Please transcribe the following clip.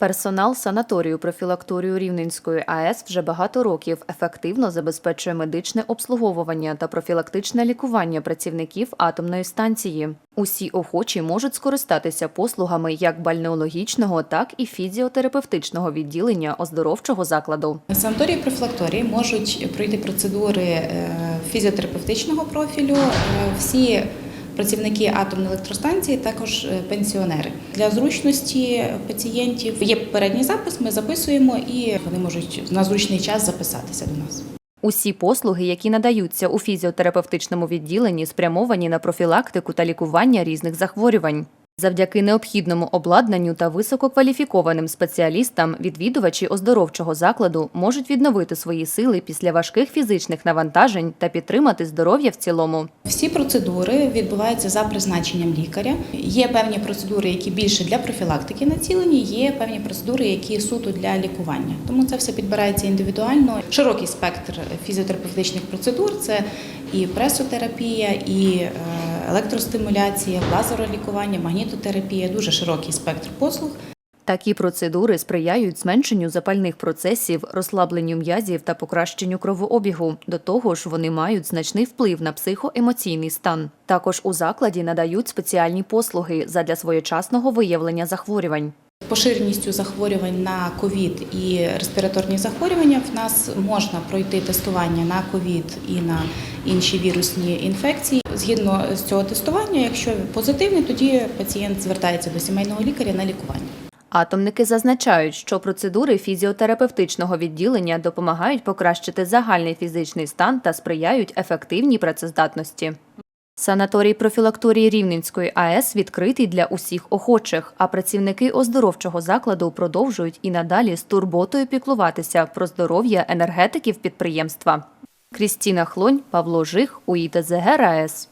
Персонал санаторію профілакторію Рівненської АЕС вже багато років ефективно забезпечує медичне обслуговування та профілактичне лікування працівників атомної станції. Усі охочі можуть скористатися послугами як бальнеологічного, так і фізіотерапевтичного відділення оздоровчого закладу. Санаторії профілакторії можуть пройти процедури е, фізіотерапевтичного профілю. Е, Всі працівники атомної електростанції, також е, пенсіонери. Для зручності пацієнтів є попередній запис, ми записуємо і вони можуть на зручний час записатися до нас. Усі послуги, які надаються у фізіотерапевтичному відділенні, спрямовані на профілактику та лікування різних захворювань. Завдяки необхідному обладнанню та висококваліфікованим спеціалістам відвідувачі оздоровчого закладу можуть відновити свої сили після важких фізичних навантажень та підтримати здоров'я в цілому. Всі процедури відбуваються за призначенням лікаря. Є певні процедури, які більше для профілактики націлені, є певні процедури, які суто для лікування. Тому це все підбирається індивідуально. Широкий спектр фізіотерапевтичних процедур це і пресотерапія, і е, електростимуляція, лазеролікування, магнітотерапія дуже широкий спектр послуг. Такі процедури сприяють зменшенню запальних процесів, розслабленню м'язів та покращенню кровообігу. До того ж, вони мають значний вплив на психоемоційний стан. Також у закладі надають спеціальні послуги задля своєчасного виявлення захворювань. Поширеністю захворювань на ковід і респіраторні захворювання в нас можна пройти тестування на ковід і на інші вірусні інфекції. Згідно з цього тестування, якщо позитивний, тоді пацієнт звертається до сімейного лікаря на лікування. Атомники зазначають, що процедури фізіотерапевтичного відділення допомагають покращити загальний фізичний стан та сприяють ефективній працездатності. Санаторій профілакторії Рівненської АЕС відкритий для усіх охочих, а працівники оздоровчого закладу продовжують і надалі з турботою піклуватися про здоров'я енергетиків підприємства. Крістіна Хлонь, Павло Жих, УІТЗГ РаЕС.